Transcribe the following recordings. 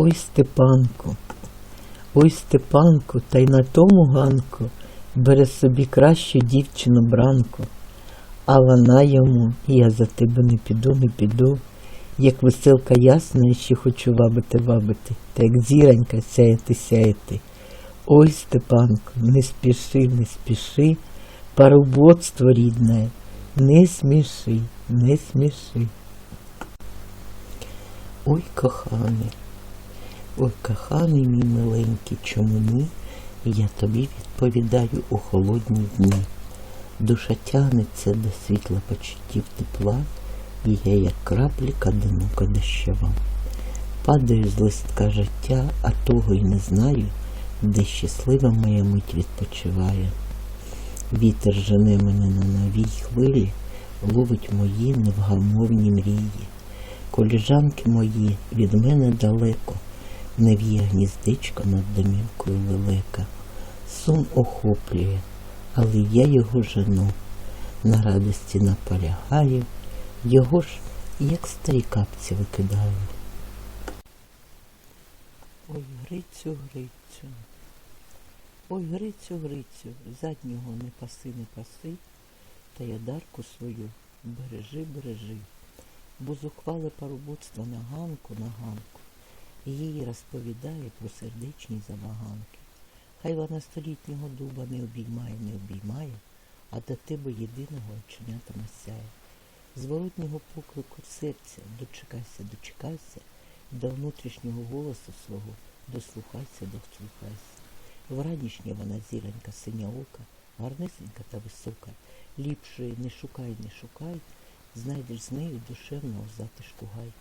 Ой, Степанку, ой, Степанку, та й на тому ганку бере собі кращу дівчину бранку. А вона йому, я за тебе не піду, не піду. Як веселка ясна, ще хочу вабити, вабити, та як зіронька сяяти, сяяти. Ой, Степанку, не спіши, не спіши, парубоцтво рідне, не сміши, не сміши. Ой, коханий, ой, коханий мій миленький, чому ні? Я тобі відповідаю у холодні дні. Душа тягнеться до світла почуттів тепла, і я, як крапліка одинока дощова. Падаю з листка життя, а того й не знаю, де щаслива моя мить відпочиває. Вітер жене мене на новій хвилі, ловить мої невгамовні мрії. Коліжанки мої від мене далеко, не в'є гніздечко над домівкою велика. Сум охоплює, але я його жену, на радості наполягаю, його ж, як старі капці викидаю. Ой, Грицю, Грицю, ой, Грицю, Грицю, заднього не паси, не паси, та я дарку свою бережи, бережи, бо зухвале парубоцтво на ганку, на ганку, і їй розповідає про сердечні забаганки. Хай вона столітнього дуба не обіймає, не обіймає, а до тебе єдиного оченятами сяє. Зворотнього поклику серця дочекайся, дочекайся, до внутрішнього голосу свого дослухайся, дослухайся. Вранішня вона зіронька, синя ока, гарнисенька та висока. Ліпшої не шукай, не шукай, знайдеш з нею душевного затишку гай.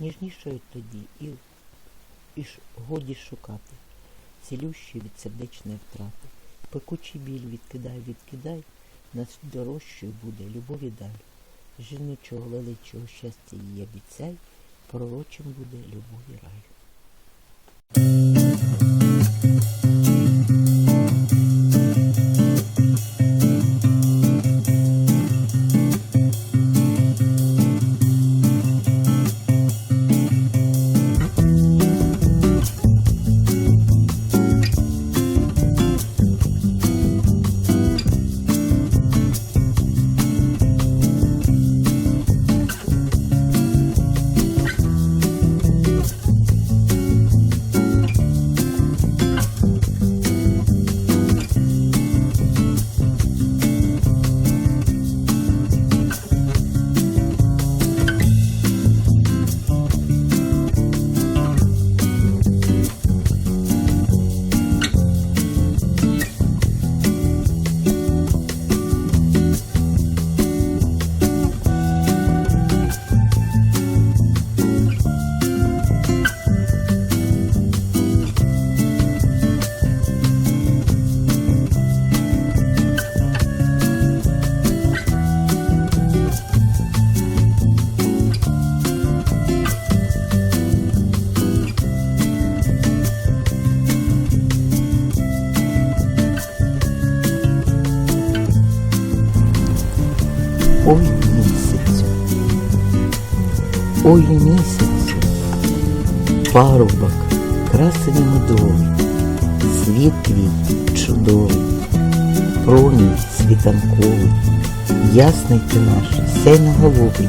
Ніжнішою тоді і, і ж годі шукати, цілющі від сердечної втрати. Пекучий біль відкидай, відкидай, нас дорожчою буде любові даль. Жіночого величого щастя їй обіцяй, пророчим буде любові рай. Ой, місяцю, ой, місяцю, парубок, красені медовий, світ твій чудовий, промінь світанковий, ясний ти наш, сяйноголовий,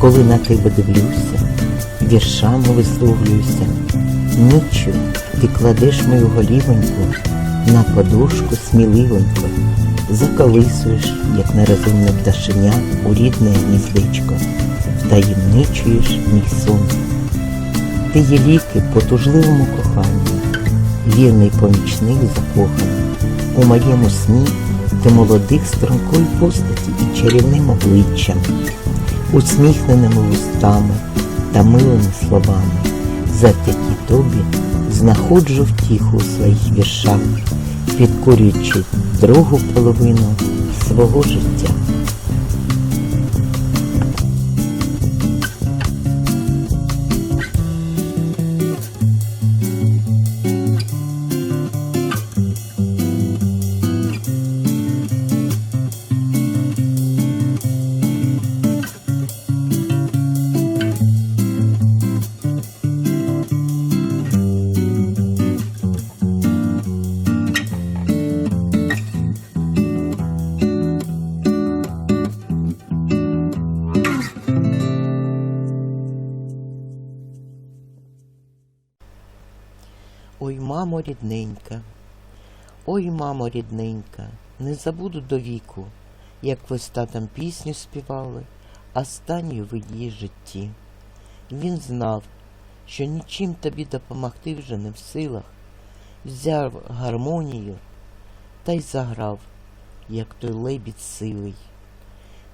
коли на тебе дивлюся, віршами висловлююся, ніччю ти кладеш мою голівоньку на подушку сміливонько, заколисуєш, як нерозумне пташеня у рідне гніздечко, таємничуєш мій сон. Ти є ліки по тужливому коханню, вірний помічник закоханий. У моєму сні ти молодих стрункої постаті і чарівним обличчям, усміхненими вустами та милими словами, завдяки тобі знаходжу втіху у своїх віршах, підкорюючи другу половину свого життя. Мамо рідненька, ой, мамо рідненька, не забуду до віку, як ви з татом пісню співали, останню в її житті. Він знав, що нічим тобі допомогти вже не в силах, взяв гармонію та й заграв, як той лебідь сивий.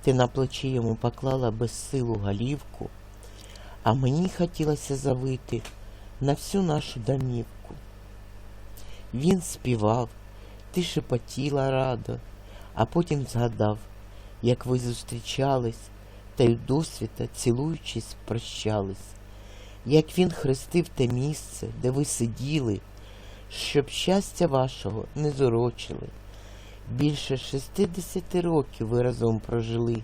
Ти на плечі йому поклала безсилу голівку, а мені хотілося завити на всю нашу домівку. Він співав, ти шепотіла радо, а потім згадав, як ви зустрічались та й досвіта, цілуючись, прощались, як він хрестив те місце, де ви сиділи, щоб щастя вашого не зорочили. Більше шестидесяти років ви разом прожили,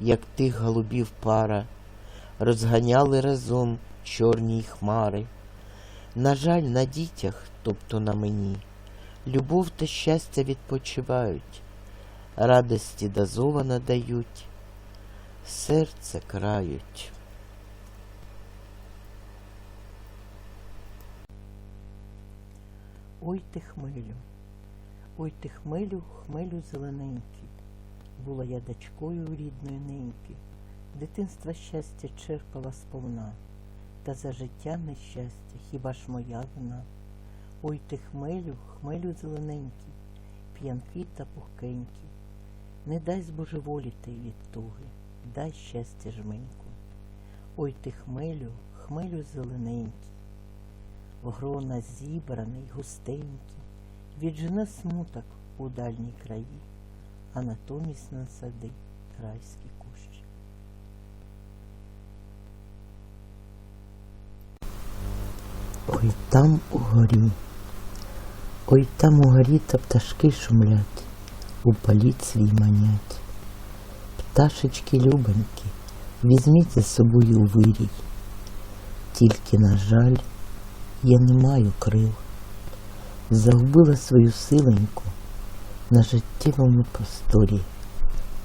як тих голубів пара, розганяли разом чорні хмари. На жаль, на дітях, тобто на мені, любов та щастя відпочивають, радості дозовано дають, серце крають. Ой ти хмелю, ой ти хмелю, хмелю зелененький. Була я дочкою рідної неньки, дитинства щастя черпала сповна, та за життя нещастя хіба ж моя вина? Ой ти хмелю, хмелю зелененький, п'янкий та пухкенький. Не дай збожеволіти від туги, дай щастя жменьку. Ой ти хмелю, хмелю зелененький, в грона зібраний, густенький, віджене смуток у дальній краї, а натомість насади райські кущі. Ой там угорі, ой там угорі та пташки шумлять, у політ свій манять. Пташечки любенькі, візьміть за собою у вирій. Тільки, на жаль, я не маю крил. Загубила свою силеньку на життєвому просторі.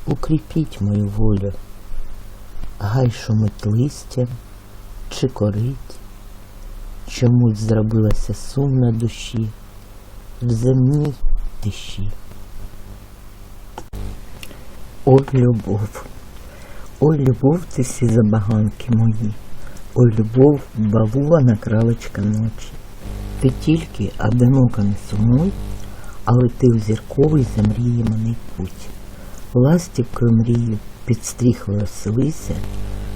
Укріпіть мою волю, гай шумить листя чи корить, чомусь зробилася сум на душі в земній тиші. Ой, любов, ой, любов, ти всі забаганки мої, ой, любов, бавувана кралечка ночі. Ти тільки одиноко не сумуй, але ти у зірковий замріяний путь. Ластівкою мрію під стріхою оселися,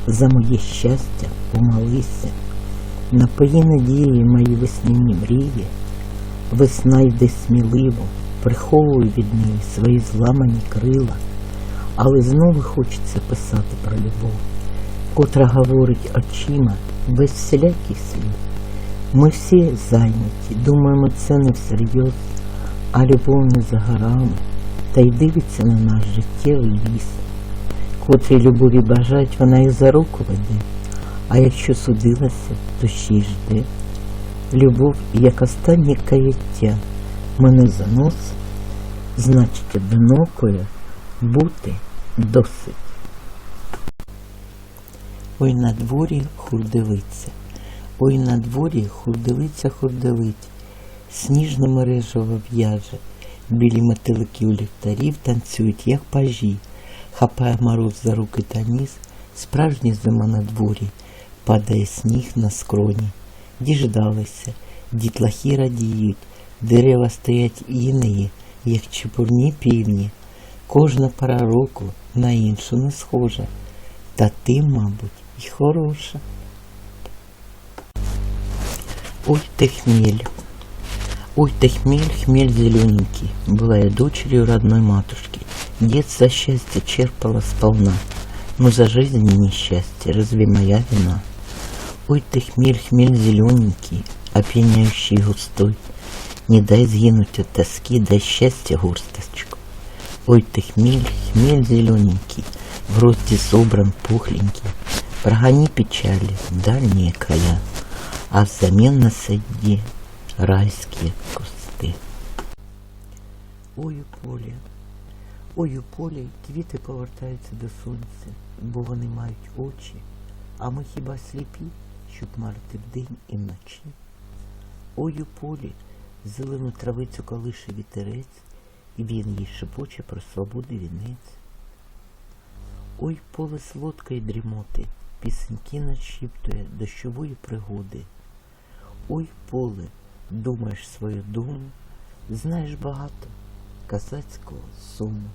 за моє щастя помолися. Напої надії мої весняні мрії, весна йде сміливо, приховує від неї свої зламані крила, але знову хочеться писати про любов, котра говорить очима без всіляких слів. Ми всі зайняті, думаємо, це не всерйоз, а любов не за горами, та й дивиться на наш життєвий ліс. Котрі любові бажають, вона їх за руку веде, а якщо судилася, то ще й жде. Любов, як останнє каяття, мене занос, значить, одинокою бути досить. Ой на дворі хурдевиця, ой на дворі хурдевиця хурдевить, сніжна мережева в'яже, білі метелики у ліхтарів танцюють, як пажі, хапає мороз за руки та ніс, справжня зима на дворі, падає сніг на скроні. Діждалися, дітлахи радіють, дерева стоять інеї, як чепурні півні. Кожна пора року на іншу не схожа, та ти, мабуть, і хороша. Ой ты хмель, ой ты хмель, хмель зелененький, была я дочерью родной матушки. Детство счастье черпала сполна, но за жизнь и несчастье, разве моя вина? Ой ты хмель, хмель зелененький, опьяняющий густой, не дай сгинуть от тоски, дай счастья горсточку. Ой ты хмель, хмель зелененький, в росте собран пухленький, прогони печали в дальние края, а взамен насади райські кусти. Ой у полі, ой у полі квіти повертаються до сонця, бо вони мають очі, а ми хіба сліпі, щоб марити вдень і вночі. Ой у полі зелену травицю колише вітерець, і він їй шепоче про свободи вінець. Ой, поле солодкої дрімоти, пісеньки нашіптує дощової пригоди. Ой, поле, думаєш свою думу, знаєш багато козацького суму.